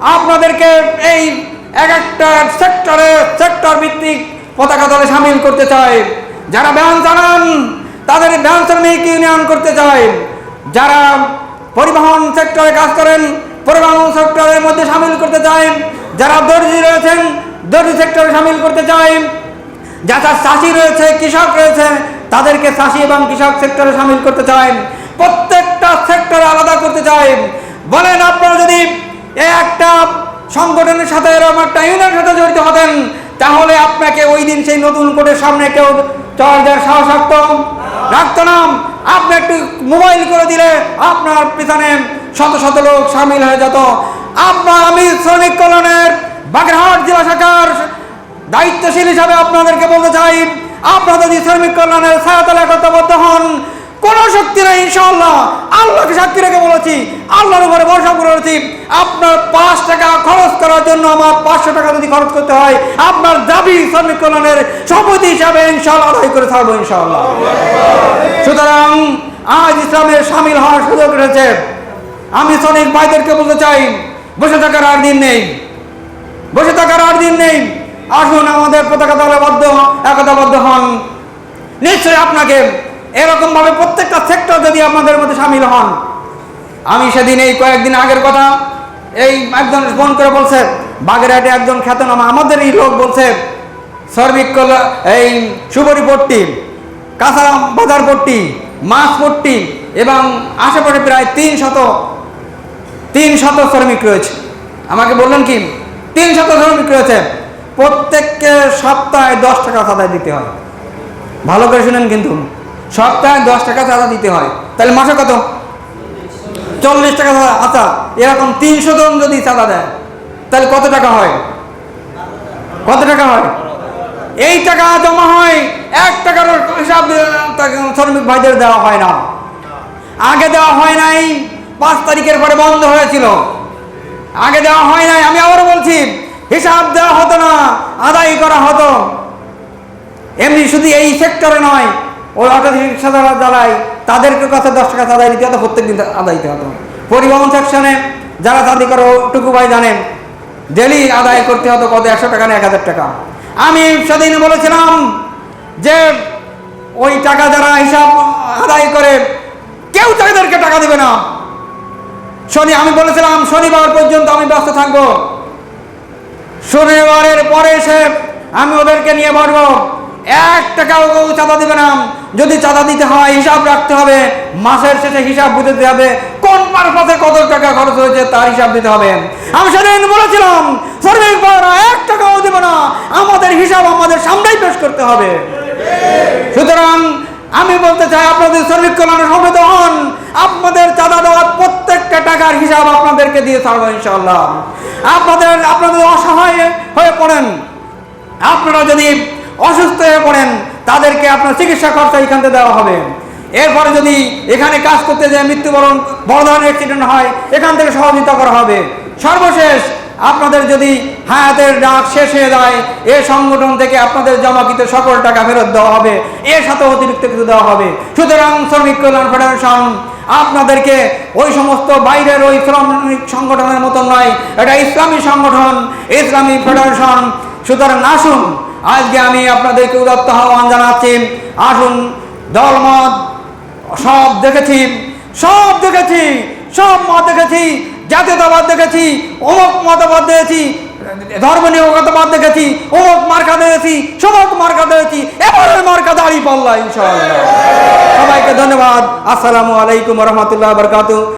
আপনাদেরকে এই এক একটা সেক্টরে সেক্টর ভিত্তিক পতাকা দলে সামিল করতে চাই। যারা ব্যায়াম চালান, তাদের ব্যায়াম শ্রমিক ইউনিয়ন করতে চাই? যারা পরিবহন সেক্টরে কাজ করেন, পরিবহন সেক্টরের মধ্যে সামিল করতে চাই। যারা দর্জি রয়েছেন, দর্জি সেক্টরে সামিল করতে চাই। যারা চাষি রয়েছে, কৃষক রয়েছে, তাদেরকে চাষি এবং কৃষক সেক্টরে সামিল করতে চাই। প্রত্যেকটা সেক্টরে আলাদা করতে চাই। বলেন আপনারা যদি একটা সংগঠনের সাথে এরকম একটা ইউনিয়নের সাথে জড়িত হতেন, তাহলে আপনাকে ওই দিন সেই নতুন কোর্টের সামনে কেউ চল যার সাহস রাখত? না। আপনি একটু মোবাইল করে দিলে আপনার পিছনে শত শত লোক সামিল হয়ে যেত। আপনার আমি শ্রমিক কল্যাণের বাগেরহাট জেলা শাখার দায়িত্বশীল হিসাবে আপনাদেরকে বলতে চাই। আপনারা যদি শ্রমিক কল্যাণের ছায়াতলা কর্তবদ্ধ হন কোন শক্তি নেই, ইনশাআল্লাহ। আল্লাহকে সাক্ষী রেখে বলেছি, আল্লাহর উপরে ভরসা করে বলেছি, আপনার পাঁচ টাকা খরচ করার জন্য আমার পাঁচশো টাকা যদি খরচ করতে হয়, আপনার দাবি শ্রমিক কল্যাণের সভাপতি হিসাবে ইনশাআল্লাহ আদায় করে থাকব, ইনশাআল্লাহ। সুতরাং আজ ইসলামের সামিল হওয়ার সুযোগ রয়েছে আমি শ্রমিক ভাইদেরকে বলতে চাই, বসে থাকার আর দিন নেই। বসে থাকার আর দিন নেই। আসুন আমাদের পতাকা দলবদ্ধ একতাবদ্ধ হন। নিশ্চয়ই আপনাকে এরকম ভাবে প্রত্যেকটা সেক্টর যদি আপনাদের মধ্যে সামিল হন, আমি সেদিন এই কয়েকদিন আগের কথা এই একজন ফোন করে বলছে, বাগেরহাটে একজন খ্যাতনামা আমাদের এই লোক বলছে কল্যাণ এই সুবরি পট্টি কাঁচা বাজার পট্টি, মাছ পট্টি এবং আশেপাশে প্রায় তিন শত তিন শত শ্রমিক রয়েছে। আমাকে বললেন কি, তিন শত শ্রমিক রয়েছে, প্রত্যেককে সপ্তাহে দশ টাকা চাঁদা দিতে হয়। ভালো করে শুনেন কিন্তু। সপ্তাহে দশ টাকা চাঁদা দিতে হয়। তাহলে মাসে কত? চল্লিশ টাকা চাঁদা। আচ্ছা এরকম তিনশো জন যদি চাঁদা দেয়, তাহলে কত টাকা হয়? কত টাকা হয়? এই টাকা জমা হয়, এক টাকার হিসাব শ্রমিক ভাইদের দেওয়া হয় না। আগে দেওয়া হয় নাই, পাঁচ তারিখের পরে বন্ধ হয়েছিল। আগে দেওয়া হয় নাই, আমি আবারও বলছি, হিসাব দেওয়া হতো না, আদায় করা হতো। এমনি শুধু এই সেক্টরে নয় ওই অটো রিক্সা যারা জ্বালায় তাদেরকে কথা দশ টাকা আদায় দিতে হতো প্রত্যেক দিন আদায় দিতে হতো পরিবহন সেকশনে যারা চাঁদি করো টুকু ভাই জানেন ডেলি আদায় করতে হতো কত? একশো টাকা না এক হাজার টাকা। আমি সেদিন বলেছিলাম যে, ওই টাকা যারা হিসাব আদায় করে, কেউ তাদেরকে টাকা দেবে না। শনি, আমি বলেছিলাম, শনিবার পর্যন্ত আমি ব্যস্ত থাকব। শনিবারের পরে এসে আমি ওদেরকে নিয়ে বসবো এক টাকাও চাঁদা দেবে না। যদি চাঁদা দিতে হয়, হিসাব রাখতে হবে। মাসের শেষে হিসাব বুঝতে হবে। কোন পারপাসে কত টাকা খরচ হয়েছে, তার হিসাব দিতে হবে। আমি সেদিন বলেছিলাম শ্রমিক এক টাকাও দেবে না। আমাদের হিসাব আমাদের সামনেই পেশ করতে হবে। সুতরাং আমি বলতে চাই, আপনাদের শ্রমিক কল্যাণে সমৃদ্ধ হন আপনাদের চাঁদা দেওয়ার প্রত্যেকটা টাকার হিসাব আপনাদেরকে দিয়ে ছাড়বো ইনশাল্লাহ আপনাদের আপনাদের অসহায় হয়ে পড়েন। আপনারা যদি অসুস্থ হয়ে পড়েন তাদেরকে আপনার চিকিৎসা খরচা এখান থেকে দেওয়া হবে। এরপরে যদি এখানে কাজ করতে যায়, মৃত্যুবরণ, বড় ধরনের অ্যাক্সিডেন্ট হয়, এখান থেকে সহযোগিতা করা হবে। সর্বশেষ, আপনাদের যদি হায়াতের ডাক শেষ হয়ে যায়, এ সংগঠন থেকে আপনাদের জমাকৃত সকল টাকা ফেরত দেওয়া হবে। এর সাথে অতিরিক্ত কিছু দেওয়া হবে। সুতরাং শ্রমিক কল্যাণ ফেডারেশন, আপনাদেরকে ওই সমস্ত বাইরের ওই শ্রমিক সংগঠনের মতন নয়, এটা ইসলামী সংগঠন, ইসলামী ফেডারেশন সুতরাং আসুন, আজকে আমি আপনাদেরকে উদাত্ত আহ্বান জানাচ্ছি। আসুন, দলমত, সব দেখেছি সব দেখেছি, সব মত দেখেছি, জাতীয়তাবাদ দেখেছি, অমুক মতবাদ দেখেছি ধর্ম নিয়োগতবাদ দেখেছি, অমুক মার্কা দেখেছি সমক মার্কা দেখেছি, এবারের মার্কা দাঁড়িয়ে পাল্লা ইনশাআল্লাহ। সবাইকে ধন্যবাদ। আসসালামু আলাইকুম রহমতুল্লাহ বরকাতু